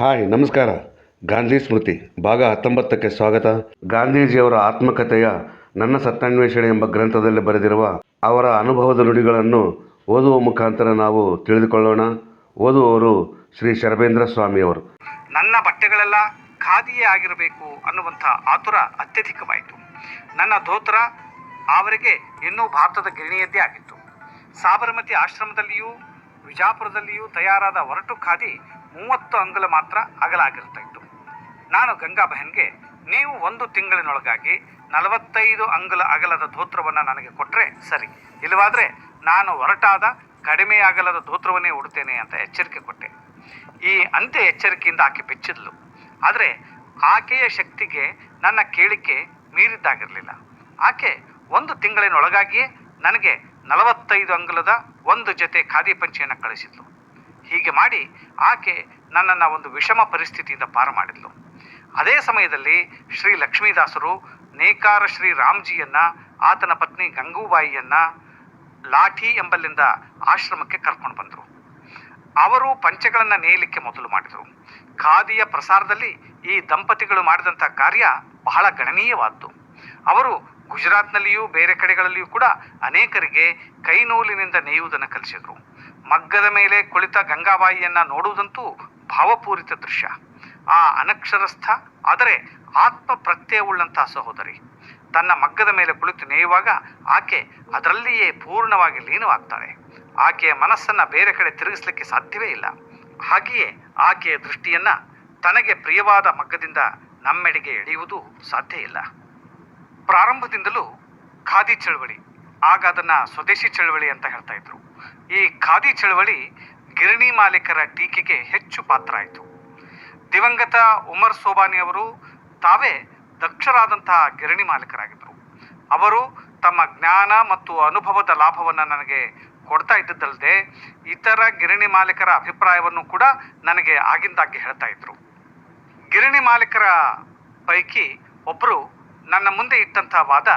Hi, ನಮಸ್ಕಾರ. ಗಾಂಧಿ ಸ್ಮೃತಿ. ಭಾಗ ಹತ್ತೊಂಬತ್ತಕ್ಕೆ ಸ್ವಾಗತ. ಗಾಂಧೀಜಿಯವರ ಆತ್ಮಕಥೆಯ ನನ್ನ ಸತ್ಯಾನ್ವೇಷಣೆ ಎಂಬ ಗ್ರಂಥದಲ್ಲಿ ಬರೆದಿರುವ ಅವರ ಅನುಭವದ ನುಡಿಗಳನ್ನು ಓದುವ ಮುಖಾಂತರ ನಾವು ತಿಳಿದುಕೊಳ್ಳೋಣ. ಓದುವವರು ಶ್ರೀ ಶರಬೇಂದ್ರ ಸ್ವಾಮಿಯವರು. ನನ್ನ ಬಟ್ಟೆಗಳೆಲ್ಲ ಖಾದಿಯೇ ಆಗಿರಬೇಕು ಅನ್ನುವಂಥ ಆತುರ ಅತ್ಯಧಿಕವಾಯಿತು. ನನ್ನ ಧೋತ್ರ ಅವರಿಗೆ ಇನ್ನೂ ಭಾರತದ ಗಿರಣಿಯದ್ದೇ ಆಗಿತ್ತು. ಸಾಬರಮತಿ ಆಶ್ರಮದಲ್ಲಿಯೂ, ವಿಜಾಪುರದಲ್ಲಿಯೂ ತಯಾರಾದ ಒರಟು ಖಾದಿ ಮೂವತ್ತು ಅಂಗುಲ ಮಾತ್ರ ಅಗಲ ಆಗಿರ್ತಾ ಇತ್ತು. ನಾನು ಗಂಗಾ ಬಹನ್ಗೆ ನೀವು ಒಂದು ತಿಂಗಳಿನೊಳಗಾಗಿ ನಲವತ್ತೈದು ಅಂಗುಲ ಅಗಲದ ಧೋತ್ರವನ್ನು ನನಗೆ ಕೊಟ್ಟರೆ ಸರಿ. ಇಲ್ಲವಾದರೆ ನಾನು ಹೊರಟಾದ ಕಡಿಮೆ ಅಗಲದ ಧೋತ್ರವನ್ನೇ ಉಡ್ತೇನೆ ಅಂತ ಎಚ್ಚರಿಕೆ ಕೊಟ್ಟೆ. ಈ ಅಂತ್ಯ ಎಚ್ಚರಿಕೆಯಿಂದ ಆಕೆ ಬೆಚ್ಚಿದ್ಲು. ಆದರೆ ಆಕೆಯ ಶಕ್ತಿಗೆ ನನ್ನ ಕೇಳಿಕೆ ಮೀರಿದ್ದಾಗಿರಲಿಲ್ಲ. ಆಕೆ ಒಂದು ತಿಂಗಳಿನೊಳಗಾಗಿಯೇ ನನಗೆ ನಲವತ್ತೈದು ಅಂಗುಲದ ಒಂದು ಜೊತೆ ಖಾದಿ ಪಂಚೆಯನ್ನು ಕಳಿಸಿದ್ಲು. ಹೀಗೆ ಮಾಡಿ ಆಕೆ ನನ್ನನ್ನು ಒಂದು ವಿಷಮ ಪರಿಸ್ಥಿತಿಯಿಂದ ಪಾರು ಮಾಡಿದ್ಲು. ಅದೇ ಸಮಯದಲ್ಲಿ ಶ್ರೀ ಲಕ್ಷ್ಮೀದಾಸರು ನೇಕಾರ ಶ್ರೀ ರಾಮ್ಜಿಯನ್ನ, ಆತನ ಪತ್ನಿ ಗಂಗೂಬಾಯಿಯನ್ನ ಲಾಠಿ ಎಂಬಲ್ಲಿಂದ ಆಶ್ರಮಕ್ಕೆ ಕರ್ಕೊಂಡು ಬಂದರು. ಅವರು ಪಂಚಗಳನ್ನು ನೇಯಲಿಕ್ಕೆ ಮೊದಲು ಮಾಡಿದರು. ಖಾದಿಯ ಪ್ರಸಾರದಲ್ಲಿ ಈ ದಂಪತಿಗಳು ಮಾಡಿದಂಥ ಕಾರ್ಯ ಬಹಳ ಗಣನೀಯವಾದ್ದು. ಅವರು ಗುಜರಾತ್ನಲ್ಲಿಯೂ ಬೇರೆ ಕಡೆಗಳಲ್ಲಿಯೂ ಕೂಡ ಅನೇಕರಿಗೆ ಕೈನೂಲಿನಿಂದ ನೇಯುವುದನ್ನು ಕಲಿಸಿದರು. ಮಗ್ಗದ ಮೇಲೆ ಕುಳಿತ ಗಂಗಾಬಾಯಿಯನ್ನ ನೋಡುವುದಂತೂ ಭಾವಪೂರಿತ ದೃಶ್ಯ. ಆ ಅನಕ್ಷರಸ್ಥ, ಆದರೆ ಆತ್ಮ ಪ್ರತ್ಯಯವುಳ್ಳಂತಹ ಸಹೋದರಿ. ತನ್ನ ಮಗ್ಗದ ಮೇಲೆ ಕುಳಿತು ನೇಯುವಾಗ ಆಕೆ ಅದರಲ್ಲಿಯೇ ಪೂರ್ಣವಾಗಿ ಲೀನವಾಗ್ತಾಳೆ. ಆಕೆಯ ಮನಸ್ಸನ್ನು ಬೇರೆ ಕಡೆ ತಿರುಗಿಸ್ಲಿಕ್ಕೆ ಸಾಧ್ಯವೇ ಇಲ್ಲ. ಹಾಗೆಯೇ ಆಕೆಯ ದೃಷ್ಟಿಯನ್ನ ತನಗೆ ಪ್ರಿಯವಾದ ಮಗ್ಗದಿಂದ ನಮ್ಮೆಡೆಗೆ ಎಳೆಯುವುದು ಸಾಧ್ಯ ಇಲ್ಲ. ಪ್ರಾರಂಭದಿಂದಲೂ ಖಾದಿ ಚಳವಳಿ, ಆಗ ಅದನ್ನ ಸ್ವದೇಶಿ ಚಳವಳಿ ಅಂತ ಹೇಳ್ತಾ ಇದ್ರು. ಈ ಖಾದಿ ಚಳವಳಿ ಗಿರಣಿ ಮಾಲೀಕರ ಟೀಕೆಗೆ ಹೆಚ್ಚು ಪಾತ್ರ ಆಯಿತು ದಿವಂಗತ ಉಮರ್ ಸೋಬಾನಿ ಅವರು ತಾವೇ ದಕ್ಷರಾದಂತಹ ಗಿರಣಿ ಮಾಲೀಕರಾಗಿದ್ದರು. ಅವರು ತಮ್ಮ ಜ್ಞಾನ ಮತ್ತು ಅನುಭವದ ಲಾಭವನ್ನು ನನಗೆ ಕೊಡ್ತಾ ಇದ್ದದ್ದಲ್ಲದೆ ಇತರ ಗಿರಣಿ ಮಾಲೀಕರ ಅಭಿಪ್ರಾಯವನ್ನು ಕೂಡ ನನಗೆ ಆಗಿಂದಾಗ್ಗೆ ಹೇಳ್ತಾ ಇದ್ರು. ಗಿರಣಿ ಮಾಲೀಕರ ಪೈಕಿ ಒಬ್ಬರು ನನ್ನ ಮುಂದೆ ಇಟ್ಟಂತಹ ವಾದ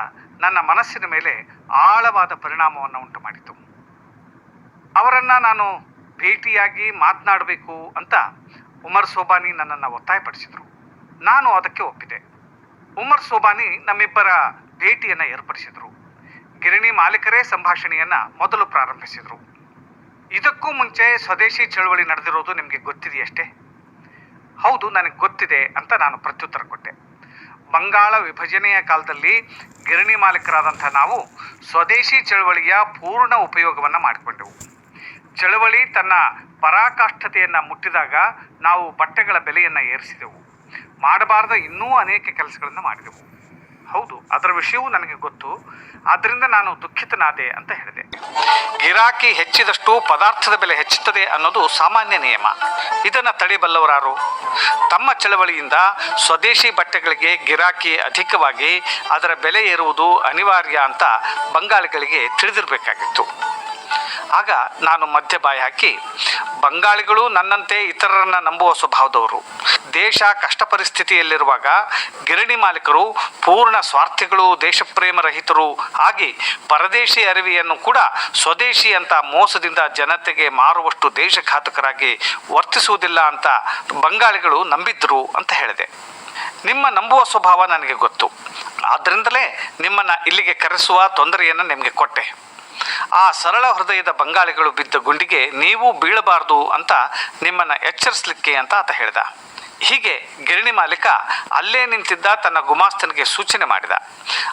ನನ್ನ ಮನಸ್ಸಿನ ಮೇಲೆ ಆಳವಾದ ಪರಿಣಾಮವನ್ನು ಉಂಟು ಮಾಡಿತು ಅವರನ್ನು ನಾನು ಭೇಟಿಯಾಗಿ ಮಾತನಾಡಬೇಕು ಅಂತ ಉಮರ್ ಸೋಬಾನಿ ನನ್ನನ್ನು ಒತ್ತಾಯಪಡಿಸಿದರು. ನಾನು ಅದಕ್ಕೆ ಒಪ್ಪಿದೆ. ಉಮರ್ ಸೋಬಾನಿ ನಮ್ಮಿಬ್ಬರ ಭೇಟಿಯನ್ನು ಏರ್ಪಡಿಸಿದರು. ಗಿರಣಿ ಮಾಲೀಕರೇ ಸಂಭಾಷಣೆಯನ್ನು ಮೊದಲು ಪ್ರಾರಂಭಿಸಿದರು. ಇದಕ್ಕೂ ಮುಂಚೆ ಸ್ವದೇಶಿ ಚಳವಳಿ ನಡೆದಿರೋದು ನಿಮಗೆ ಗೊತ್ತಿದೆಯಷ್ಟೇ? ಹೌದು, ನನಗೆ ಗೊತ್ತಿದೆ ಅಂತ ನಾನು ಪ್ರತ್ಯುತ್ತರ ಕೊಟ್ಟೆ. ಬಂಗಾಳ ವಿಭಜನೆಯ ಕಾಲದಲ್ಲಿ ಗಿರಣಿ ಮಾಲೀಕರಾದಂಥ ನಾವು ಸ್ವದೇಶಿ ಚಳವಳಿಯ ಪೂರ್ಣ ಉಪಯೋಗವನ್ನು ಮಾಡಿಕೊಂಡೆವು. ಚಳವಳಿ ತನ್ನ ಪರಾಕಾಷ್ಠತೆಯನ್ನು ಮುಟ್ಟಿದಾಗ ನಾವು ಬಟ್ಟೆಗಳ ಬೆಲೆಯನ್ನು ಏರಿಸಿದೆವು. ಮಾಡಬಾರದ ಇನ್ನೂ ಅನೇಕ ಕೆಲಸಗಳನ್ನು ಮಾಡಿದೆವು. ಹೌದು, ಅದರ ವಿಷಯವೂ ನನಗೆ ಗೊತ್ತು. ಆದ್ದರಿಂದ ನಾನು ದುಃಖಿತನಾದೆ ಅಂತ ಹೇಳಿದೆ. ಗಿರಾಕಿ ಹೆಚ್ಚಿದಷ್ಟು ಪದಾರ್ಥದ ಬೆಲೆ ಹೆಚ್ಚುತ್ತದೆ ಅನ್ನೋದು ಸಾಮಾನ್ಯ ನಿಯಮ. ಇದನ್ನು ತಡೆಯಬಲ್ಲವರಾರು ತಮ್ಮ ಚಳವಳಿಯಿಂದ ಸ್ವದೇಶಿ ಬಟ್ಟೆಗಳಿಗೆ ಗಿರಾಕಿ ಅಧಿಕವಾಗಿ ಅದರ ಬೆಲೆ ಏರುವುದು ಅನಿವಾರ್ಯ ಅಂತ ಬಂಗಾಳಿಗಳಿಗೆ ತಿಳಿದಿರಬೇಕಾಗಿತ್ತು. ಆಗ ನಾನು ಮಧ್ಯ ಬಾಯಿ ಹಾಕಿ, ಬಂಗಾಳಿಗಳು ನನ್ನಂತೆ ಇತರರನ್ನ ನಂಬುವ ಸ್ವಭಾವದವರು. ದೇಶ ಕಷ್ಟ ಪರಿಸ್ಥಿತಿಯಲ್ಲಿರುವಾಗ ಗಿರಣಿ ಮಾಲೀಕರು, ಪೂರ್ಣ ಸ್ವಾರ್ಥಿಗಳು, ದೇಶಪ್ರೇಮ ರಹಿತರು ಆಗಿ ಪರದೇಶಿ ಅರಿವಿಯನ್ನು ಕೂಡ ಸ್ವದೇಶಿ ಅಂತ ಮೋಸದಿಂದ ಜನತೆಗೆ ಮಾರುವಷ್ಟು ದೇಶಘಾತಕರಾಗಿ ವರ್ತಿಸುವುದಿಲ್ಲ ಅಂತ ಬಂಗಾಳಿಗಳು ನಂಬಿದ್ರು ಅಂತ ಹೇಳಿದೆ. ನಿಮ್ಮ ನಂಬುವ ಸ್ವಭಾವ ನನಗೆ ಗೊತ್ತು. ಆದ್ದರಿಂದಲೇ ನಿಮ್ಮನ್ನು ಇಲ್ಲಿಗೆ ಕರೆಸುವ ತೊಂದರೆಯನ್ನು ನಿಮಗೆ ಕೊಟ್ಟೆ. ಆ ಸರಳ ಹೃದಯದ ಬಂಗಾಳಿಗಳು ಬಿದ್ದ ಗುಂಡಿಗೆ ನೀವು ಬೀಳಬಾರ್ದು ಅಂತ ನಿಮ್ಮನ್ನು ಎಚ್ಚರಿಸಲಿಕ್ಕೆ ಅಂತ ಆತ ಹೇಳಿದ. ಹೀಗೆ ಗಿರಣಿ ಮಾಲೀಕ ಅಲ್ಲೇ ನಿಂತಿದ್ದ ತನ್ನ ಗುಮಾಸ್ತನಿಗೆ ಸೂಚನೆ ಮಾಡಿದ.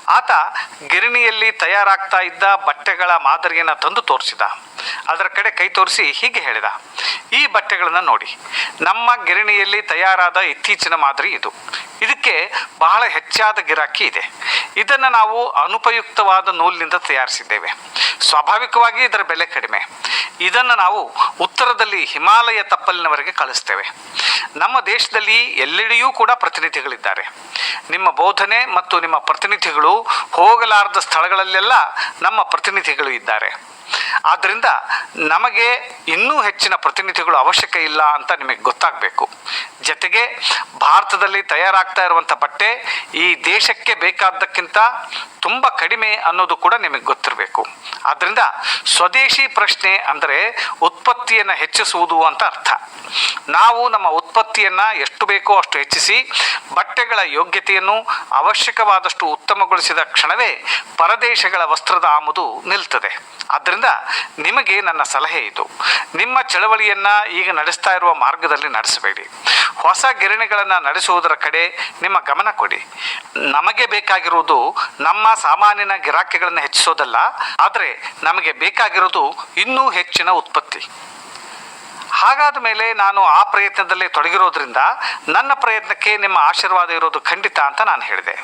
ಆತ ಗಿರಣಿಯಲ್ಲಿ ತಯಾರಾಗ್ತಾ ಇದ್ದ ಬಟ್ಟೆಗಳ ಮಾದರಿಯನ್ನು ತಂದು ತೋರಿಸಿದ. ಅದರ ಕಡೆ ಕೈ ತೋರಿಸಿ ಹೀಗೆ ಹೇಳಿದ. ಈ ಬಟ್ಟೆಗಳನ್ನು ನೋಡಿ. ನಮ್ಮ ಗಿರಣಿಯಲ್ಲಿ ತಯಾರಾದ ಇತ್ತೀಚಿನ ಮಾದರಿ ಇದು. ಇದಕ್ಕೆ ಬಹಳ ಹೆಚ್ಚಾದ ಗಿರಾಕಿ ಇದೆ. ಇದನ್ನು ನಾವು ಅನುಪಯುಕ್ತವಾದ ನೂಲಿನಿಂದ ತಯಾರಿಸಿದ್ದೇವೆ. ಸ್ವಾಭಾವಿಕವಾಗಿ ಇದರ ಬೆಲೆ ಕಡಿಮೆ. ಇದನ್ನು ನಾವು ಉತ್ತರದಲ್ಲಿ ಹಿಮಾಲಯ ತಪ್ಪಲಿನವರೆಗೆ ಕಳಿಸ್ತೇವೆ. ನಮ್ಮ ದೇಶದಲ್ಲಿ ಎಲ್ಲೆಡೆಯೂ ಕೂಡ ಪ್ರತಿನಿಧಿಗಳಿದ್ದಾರೆ. ನಿಮ್ಮ ಬೋಧನೆ ಮತ್ತು ನಿಮ್ಮ ಪ್ರತಿನಿಧಿಗಳು ಹೋಗಲಾರದ ಸ್ಥಳಗಳಲ್ಲೆಲ್ಲ ನಮ್ಮ ಪ್ರತಿನಿಧಿಗಳು ಇದ್ದಾರೆ. ಆದ್ದರಿಂದ ನಮಗೆ ಇನ್ನೂ ಹೆಚ್ಚಿನ ಪ್ರತಿನಿಧಿಗಳು ಅವಶ್ಯಕ ಇಲ್ಲ ಅಂತ ನಿಮಗೆ ಗೊತ್ತಾಗಬೇಕು. ಜೊತೆಗೆ ಭಾರತದಲ್ಲಿ ತಯಾರಾಗ್ತಾ ಇರುವಂಥ ಬಟ್ಟೆ ಈ ದೇಶಕ್ಕೆ ಬೇಕಾದ್ದಕ್ಕಿಂತ ತುಂಬ ಕಡಿಮೆ ಅನ್ನೋದು ಕೂಡ ನಿಮಗೆ ಗೊತ್ತಿರಬೇಕು. ಆದ್ದರಿಂದ ಸ್ವದೇಶಿ ಪ್ರಶ್ನೆ ಅಂದರೆ ಉತ್ಪತ್ತಿಯನ್ನು ಹೆಚ್ಚಿಸುವುದು ಅಂತ ಅರ್ಥ. ನಾವು ನಮ್ಮ ಉತ್ಪತ್ತಿಯನ್ನು ಎಷ್ಟು ಬೇಕೋ ಅಷ್ಟು ಹೆಚ್ಚಿಸಿ ಬಟ್ಟೆಗಳ ಯೋಗ್ಯತೆಯನ್ನು ಅವಶ್ಯಕವಾದಷ್ಟು ಉತ್ತಮಗೊಳಿಸಿದ ಕ್ಷಣವೇ ಪರದೇಶಗಳ ವಸ್ತ್ರದ ಆಮದು ನಿಲ್ತದೆ. ಆದ್ದರಿಂದ ನಿಮಗೆ ನನ್ನ ಸಲಹೆ ಇದು. ನಿಮ್ಮ ಚಳವಳಿಯನ್ನು ಈಗ ನಡೆಸ್ತಾ ಇರುವ ಮಾರ್ಗದಲ್ಲಿ ನಡೆಸಬೇಡಿ. ಹೊಸ ಗಿರಣಿಗಳನ್ನು ನಡೆಸುವುದರ ಕಡೆ ನಿಮ್ಮ ಗಮನ ಕೊಡಿ. ನಮಗೆ ಬೇಕಾಗಿರುವುದು ನಮ್ಮ ಸಾಮಾನ್ಯನ ಗಿರಾಕಿಗಳನ್ನು ಹೆಚ್ಚಿಸೋದಲ್ಲ, ಆದರೆ ನಮಗೆ ಬೇಕಾಗಿರೋದು ಇನ್ನೂ ಹೆಚ್ಚಿನ ಉತ್ಪತ್ತಿ. ಹಾಗಾದ ಮೇಲೆ ನಾನು ಆ ಪ್ರಯತ್ನದಲ್ಲಿ ತೊಡಗಿರೋದ್ರಿಂದ ನನ್ನ ಪ್ರಯತ್ನಕ್ಕೆ ನಿಮ್ಮ ಆಶೀರ್ವಾದ ಇರೋದು ಖಂಡಿತ ಅಂತ ನಾನು ಹೇಳಿದೆ.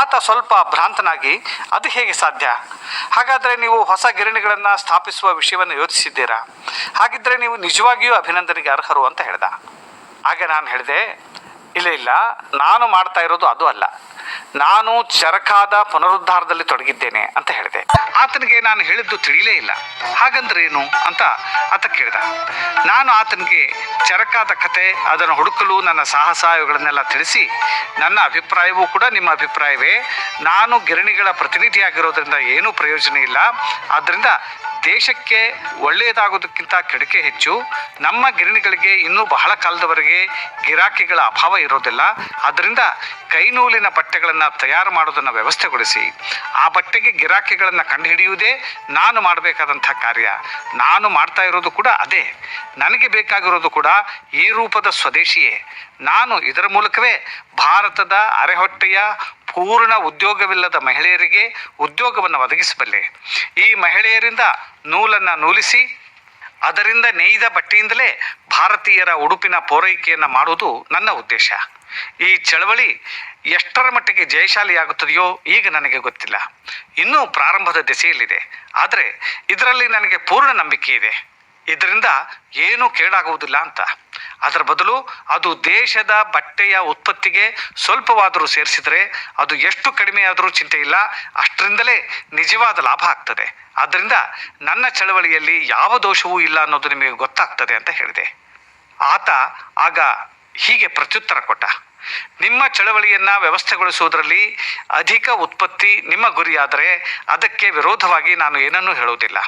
ಆತ ಸ್ವಲ್ಪ ಭ್ರಾಂತನಾಗಿ ಅದು ಹೇಗೆ ಸಾಧ್ಯ? ಹಾಗಾದರೆ ನೀವು ಹೊಸ ಗಿರಣಿಗಳನ್ನು ಸ್ಥಾಪಿಸುವ ವಿಷಯವನ್ನು ಯೋಚಿಸಿದ್ದೀರಾ? ಹಾಗಿದ್ದರೆ ನೀವು ನಿಜವಾಗಿಯೂ ಅಭಿನಂದನೆಗೆ ಅರ್ಹರು ಅಂತ ಹೇಳ್ದ. ಹಾಗೆ ನಾನು ಹೇಳಿದೆ, ಇಲ್ಲ ಇಲ್ಲ, ನಾನು ಮಾಡ್ತಾ ಇರೋದು ಅದು ಅಲ್ಲ. ನಾನು ಚರಕಾದ ಪುನರುದ್ಧಾರದಲ್ಲಿ ತೊಡಗಿದ್ದೇನೆ ಅಂತ ಹೇಳಿದೆ. ಆತನಿಗೆ ನಾನು ಹೇಳಿದ್ದು ತಿಳಿಯಲೇ ಇಲ್ಲ. ಹಾಗಂದ್ರೆ ಏನು ಅಂತ ಆತ ಕೇಳಿದ. ನಾನು ಆತನಿಗೆ ಚರಕಾದ ಕತೆ, ಅದನ್ನು ಹುಡುಕಲು ನನ್ನ ಸಾಹಸ ಇವುಗಳನ್ನೆಲ್ಲ ತಿಳಿಸಿ, ನನ್ನ ಅಭಿಪ್ರಾಯವೂ ಕೂಡ ನಿಮ್ಮ ಅಭಿಪ್ರಾಯವೇ. ನಾನು ಗಿರಣಿಗಳ ಪ್ರತಿನಿಧಿಯಾಗಿರೋದ್ರಿಂದ ಏನೂ ಪ್ರಯೋಜನ ಇಲ್ಲ. ಆದ್ದರಿಂದ ದೇಶಕ್ಕೆ ಒಳ್ಳೆಯದಾಗೋದಕ್ಕಿಂತ ಕೆಡಕೆ ಹೆಚ್ಚು. ನಮ್ಮ ಗಿರಣಿಗಳಿಗೆ ಇನ್ನೂ ಬಹಳ ಕಾಲದವರೆಗೆ ಗಿರಾಕಿಗಳ ಅಭಾವ ಇರೋದಿಲ್ಲ. ಆದ್ದರಿಂದ ಕೈನೂಲಿನ ಬಟ್ಟೆಗಳನ್ನು ತಯಾರು ಮಾಡೋದನ್ನು ವ್ಯವಸ್ಥೆಗೊಳಿಸಿ. ಆ ಬಟ್ಟೆಗೆ ಗಿರಾಕಿಗಳನ್ನು ಕಂಡುಹಿಡಿಯುವುದೇ ನಾನು ಮಾಡಬೇಕಾದಂಥ ಕಾರ್ಯ. ನಾನು ಮಾಡ್ತಾ ಇರೋದು ಕೂಡ ಅದೇ. ನನಗೆ ಬೇಕಾಗಿರೋದು ಕೂಡ ಈ ರೂಪದ ಸ್ವದೇಶಿಯೇ. ನಾನು ಇದರ ಮೂಲಕವೇ ಭಾರತದ ಅರೆಹೊಟ್ಟೆಯ ಪೂರ್ಣ ಉದ್ಯೋಗವಿಲ್ಲದ ಮಹಿಳೆಯರಿಗೆ ಉದ್ಯೋಗವನ್ನು ಒದಗಿಸಬಲ್ಲೆ. ಈ ಮಹಿಳೆಯರಿಂದ ನೂಲನ್ನು ನೂಲಿಸಿ, ಅದರಿಂದ ನೇಯ್ದ ಬಟ್ಟೆಯಿಂದಲೇ ಭಾರತೀಯರ ಉಡುಪಿನ ಪೂರೈಕೆಯನ್ನು ಮಾಡುವುದು ನನ್ನ ಉದ್ದೇಶ. ಈ ಚಳವಳಿ ಎಷ್ಟರ ಮಟ್ಟಿಗೆ ಜಯಶಾಲಿಯಾಗುತ್ತದೆಯೋ ಈಗ ನನಗೆ ಗೊತ್ತಿಲ್ಲ. ಇನ್ನೂ ಪ್ರಾರಂಭದ ದೆಸೆಯಲ್ಲಿದೆ. ಆದರೆ ಇದರಲ್ಲಿ ನನಗೆ ಪೂರ್ಣ ನಂಬಿಕೆ ಇದೆ. ಇದರಿಂದ ಏನೂ ಕೇಡಾಗುವುದಿಲ್ಲ ಅಂತ. ಅದರ ಬದಲು ಅದು ದೇಶದ ಬಟ್ಟೆಯ ಉತ್ಪತ್ತಿಗೆ ಸ್ವಲ್ಪವಾದರೂ ಸೇರಿಸಿದರೆ ಅದು ಎಷ್ಟು ಕಡಿಮೆ ಆದರೂ ಚಿಂತೆ ಇಲ್ಲ, ಅಷ್ಟರಿಂದಲೇ ನಿಜವಾದ ಲಾಭ ಆಗ್ತದೆ. ಆದ್ದರಿಂದ ನನ್ನ ಚಳವಳಿಯಲ್ಲಿ ಯಾವ ದೋಷವೂ ಇಲ್ಲ ಅನ್ನೋದು ನಿಮಗೆ ಗೊತ್ತಾಗ್ತದೆ ಅಂತ ಹೇಳಿದೆ. ಆತ ಆಗ ಹೀಗೆ ಪ್ರತ್ಯುತ್ತರ ಕೊಟ್ಟ. ನಿಮ್ಮ ಚಳವಳಿಯನ್ನು ವ್ಯವಸ್ಥೆಗೊಳಿಸುವುದರಲ್ಲಿ ಅಧಿಕ ಉತ್ಪತ್ತಿ ನಿಮ್ಮ ಗುರಿಯಾದರೆ ಅದಕ್ಕೆ ವಿರೋಧವಾಗಿ ನಾನು ಏನನ್ನೂ ಹೇಳುವುದಿಲ್ಲ.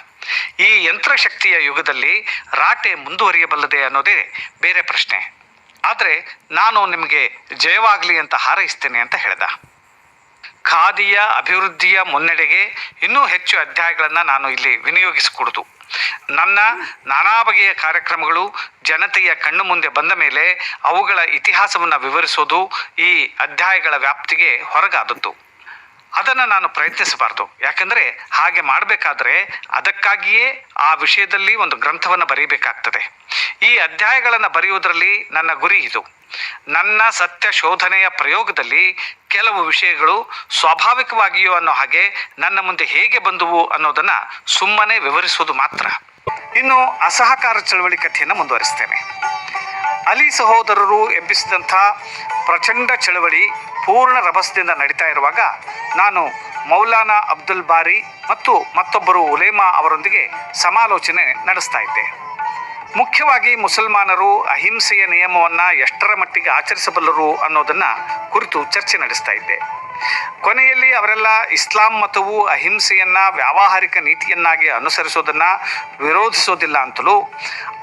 ಈ ಯಂತ್ರಶಕ್ತಿಯ ಯುಗದಲ್ಲಿ ರಾಟೆ ಮುಂದುವರಿಯಬಲ್ಲದೆ ಅನ್ನೋದೇ ಬೇರೆ ಪ್ರಶ್ನೆ. ಆದರೆ ನಾನು ನಿಮಗೆ ಜಯವಾಗಲಿ ಅಂತ ಹಾರೈಸ್ತೇನೆ ಅಂತ ಹೇಳ್ದ. ಖಾದಿಯ ಅಭಿವೃದ್ಧಿಯ ಮುನ್ನಡೆಗೆ ಇನ್ನೂ ಹೆಚ್ಚು ಅಧ್ಯಾಯಗಳನ್ನು ನಾನು ಇಲ್ಲಿ ವಿನಿಯೋಗಿಸಿಕೊಡುದು. ನನ್ನ ನಾನಾ ಬಗೆಯ ಕಾರ್ಯಕ್ರಮಗಳು ಜನತೆಯ ಕಣ್ಣು ಮುಂದೆ ಬಂದ ಮೇಲೆ ಅವುಗಳ ಇತಿಹಾಸವನ್ನು ವಿವರಿಸೋದು ಈ ಅಧ್ಯಾಯಗಳ ವ್ಯಾಪ್ತಿಗೆ ಹೊರಗಾದದ್ದು. ಅದನ್ನು ನಾನು ಪ್ರಯತ್ನಿಸಬಾರ್ದು. ಯಾಕಂದರೆ ಹಾಗೆ ಮಾಡಬೇಕಾದ್ರೆ ಅದಕ್ಕಾಗಿಯೇ ಆ ವಿಷಯದಲ್ಲಿ ಒಂದು ಗ್ರಂಥವನ್ನು ಬರೀಬೇಕಾಗ್ತದೆ. ಈ ಅಧ್ಯಾಯಗಳನ್ನು ಬರೆಯುವುದರಲ್ಲಿ ನನ್ನ ಗುರಿ ಇದು. ನನ್ನ ಸತ್ಯ ಶೋಧನೆಯ ಪ್ರಯೋಗದಲ್ಲಿ ಕೆಲವು ವಿಷಯಗಳು ಸ್ವಾಭಾವಿಕವಾಗಿಯೋ ಅನ್ನೋ ಹಾಗೆ ನನ್ನ ಮುಂದೆ ಹೇಗೆ ಬಂದುವು ಅನ್ನೋದನ್ನು ಸುಮ್ಮನೆ ವಿವರಿಸುವುದು ಮಾತ್ರ. ಇನ್ನು ಅಸಹಕಾರ ಚಳವಳಿ ಕಥೆಯನ್ನು ಮುಂದುವರಿಸ್ತೇನೆ. ಅಲಿ ಸಹೋದರರು ಎಬ್ಬಿಸಿದಂಥ ಪ್ರಚಂಡ ಚಳವಳಿ ಪೂರ್ಣ ರಭಸದಿಂದ ನಡೀತಾ ಇರುವಾಗ ನಾನು ಮೌಲಾನಾ ಅಬ್ದುಲ್ ಬಾರಿ ಮತ್ತು ಮತ್ತೊಬ್ಬರು ಉಲೇಮಾ ಅವರೊಂದಿಗೆ ಸಮಾಲೋಚನೆ ನಡೆಸ್ತಾ ಇದ್ದೆ. ಮುಖ್ಯವಾಗಿ ಮುಸಲ್ಮಾನರು ಅಹಿಂಸೆಯ ನಿಯಮವನ್ನು ಎಷ್ಟರ ಮಟ್ಟಿಗೆ ಆಚರಿಸಬಲ್ಲರು ಅನ್ನೋದನ್ನು ಕುರಿತು ಚರ್ಚೆ ನಡೆಸ್ತಾ ಇದ್ದೆ. ಕೊನೆಯಲ್ಲಿ ಅವರೆಲ್ಲ ಇಸ್ಲಾಂ ಮತವು ಅಹಿಂಸೆಯನ್ನು ವ್ಯಾವಹಾರಿಕ ನೀತಿಯನ್ನಾಗಿ ಅನುಸರಿಸೋದನ್ನು ವಿರೋಧಿಸೋದಿಲ್ಲ ಅಂತಲೂ,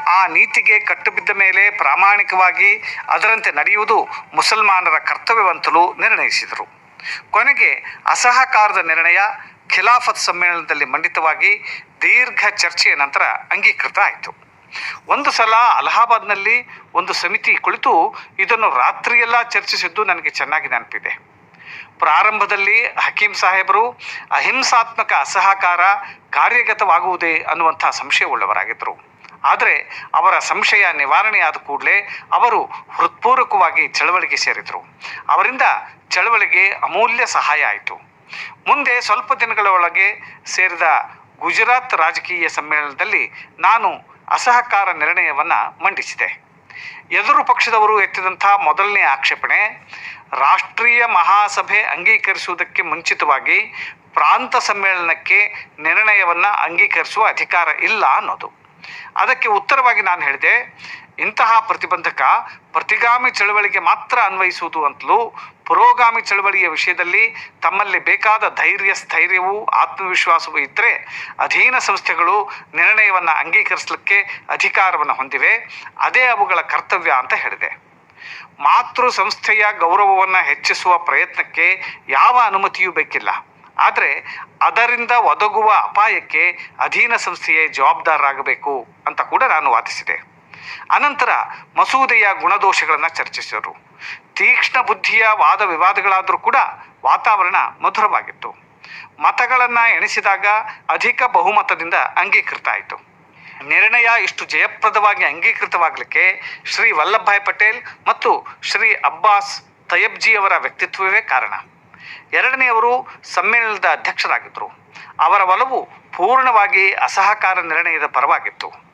ಆ ನೀತಿಗೆ ಕಟ್ಟುಬಿದ್ದ ಮೇಲೆ ಪ್ರಾಮಾಣಿಕವಾಗಿ ಅದರಂತೆ ನಡೆಯುವುದು ಮುಸಲ್ಮಾನರ ಕರ್ತವ್ಯವಂತಲೂ ನಿರ್ಣಯಿಸಿದರು. ಕೊನೆಗೆ ಅಸಹಕಾರದ ನಿರ್ಣಯ ಖಿಲಾಫತ್ ಸಮ್ಮೇಳನದಲ್ಲಿ ಮಂಡಿತವಾಗಿ ದೀರ್ಘ ಚರ್ಚೆಯ ನಂತರ ಅಂಗೀಕೃತ ಆಯಿತು. ಒಂದು ಸಲ ಅಲಹಾಬಾದ್ನಲ್ಲಿ ಒಂದು ಸಮಿತಿ ಕುಳಿತು ಇದನ್ನು ರಾತ್ರಿಯೆಲ್ಲ ಚರ್ಚಿಸಿದ್ದು ನನಗೆ ಚೆನ್ನಾಗಿ ನೆನಪಿದೆ. ಪ್ರಾರಂಭದಲ್ಲಿ ಹಕೀಂ ಸಾಹೇಬರು ಅಹಿಂಸಾತ್ಮಕ ಅಸಹಕಾರ ಕಾರ್ಯಗತವಾಗುವುದೇ ಅನ್ನುವಂಥ ಸಂಶಯವುಳ್ಳವರಾಗಿದ್ದರು ಆದರೆ ಅವರ ಸಂಶಯ ನಿವಾರಣೆಯಾದ ಕೂಡಲೇ ಅವರು ಹೃತ್ಪೂರ್ವಕವಾಗಿ ಚಳವಳಿಗೆ ಸೇರಿದರು. ಅವರಿಂದ ಚಳವಳಿಗೆ ಅಮೂಲ್ಯ ಸಹಾಯ ಆಯಿತು. ಮುಂದೆ ಸ್ವಲ್ಪ ದಿನಗಳ ಒಳಗೆ ಸೇರಿದ ಗುಜರಾತ್ ರಾಜಕೀಯ ಸಮ್ಮೇಳನದಲ್ಲಿ ನಾನು ಅಸಹಕಾರ ನಿರ್ಣಯವನ್ನು ಮಂಡಿಸಿದೆ. ಎದುರು ಪಕ್ಷದವರು ಎತ್ತಿದಂತಹ ಮೊದಲನೇ ಆಕ್ಷೇಪಣೆ, ರಾಷ್ಟ್ರೀಯ ಮಹಾಸಭೆ ಅಂಗೀಕರಿಸುವುದಕ್ಕೆ ಮುಂಚಿತವಾಗಿ ಪ್ರಾಂತ ಸಮ್ಮೇಳನಕ್ಕೆ ನಿರ್ಣಯವನ್ನು ಅಂಗೀಕರಿಸುವ ಅಧಿಕಾರ ಇಲ್ಲ ಅನ್ನೋದು. ಅದಕ್ಕೆ ಉತ್ತರವಾಗಿ ನಾನು ಹೇಳಿದೆ ಇಂತಹ ಪ್ರತಿಬಂಧಕ ಪ್ರತಿಗಾಮಿ ಚಳವಳಿಗೆ ಮಾತ್ರ ಅನ್ವಯಿಸುವುದು ಅಂತಲೂ ಪುರೋಗಾಮಿ ಚಳವಳಿಯ ವಿಷಯದಲ್ಲಿ ತಮ್ಮಲ್ಲಿ ಬೇಕಾದ ಧೈರ್ಯ, ಸ್ಥೈರ್ಯವೂ, ಆತ್ಮವಿಶ್ವಾಸವೂ ಇದ್ದರೆ ಅಧೀನ ಸಂಸ್ಥೆಗಳು ನಿರ್ಣಯವನ್ನು ಅಂಗೀಕರಿಸಲಿಕ್ಕೆ ಅಧಿಕಾರವನ್ನು ಹೊಂದಿವೆ. ಅದೇ ಅವುಗಳ ಕರ್ತವ್ಯ ಅಂತ ಹೇಳಿದೆ. ಮಾತೃ ಸಂಸ್ಥೆಯ ಗೌರವವನ್ನು ಹೆಚ್ಚಿಸುವ ಪ್ರಯತ್ನಕ್ಕೆ ಯಾವ ಅನುಮತಿಯೂ ಬೇಕಿಲ್ಲ. ಆದರೆ ಅದರಿಂದ ಒದಗುವ ಅಪಾಯಕ್ಕೆ ಅಧೀನ ಸಂಸ್ಥೆಯೇ ಜವಾಬ್ದಾರರಾಗಬೇಕು ಅಂತ ಕೂಡ ನಾನು ವಾದಿಸಿದೆ. ಅನಂತರ ಮಸೂದೆಯ ಗುಣದೋಷಗಳನ್ನು ಚರ್ಚಿಸಿದರು. ತೀಕ್ಷ್ಣ ಬುದ್ಧಿಯ ವಾದ ವಿವಾದಗಳಾದರೂ ಕೂಡ ವಾತಾವರಣ ಮಧುರವಾಗಿತ್ತು. ಮತಗಳನ್ನು ಎಣಿಸಿದಾಗ ಅಧಿಕ ಬಹುಮತದಿಂದ ಅಂಗೀಕೃತ ಆಯಿತು. ನಿರ್ಣಯ ಇಷ್ಟು ಜಯಪ್ರದವಾಗಿ ಅಂಗೀಕೃತವಾಗಲಿಕ್ಕೆ ಶ್ರೀ ವಲ್ಲಭಭಾಯ್ ಪಟೇಲ್ ಮತ್ತು ಶ್ರೀ ಅಬ್ಬಾಸ್ ತಯಬ್ಜಿಯವರ ವ್ಯಕ್ತಿತ್ವವೇ ಕಾರಣ. ಎರಡನೆಯವರು ಸಮ್ಮೇಳನದ ಅಧ್ಯಕ್ಷರಾಗಿದ್ದರು. ಅವರ ಒಲವು ಪೂರ್ಣವಾಗಿ ಅಸಹಕಾರ ನಿರ್ಣಯದ ಪರವಾಗಿತ್ತು.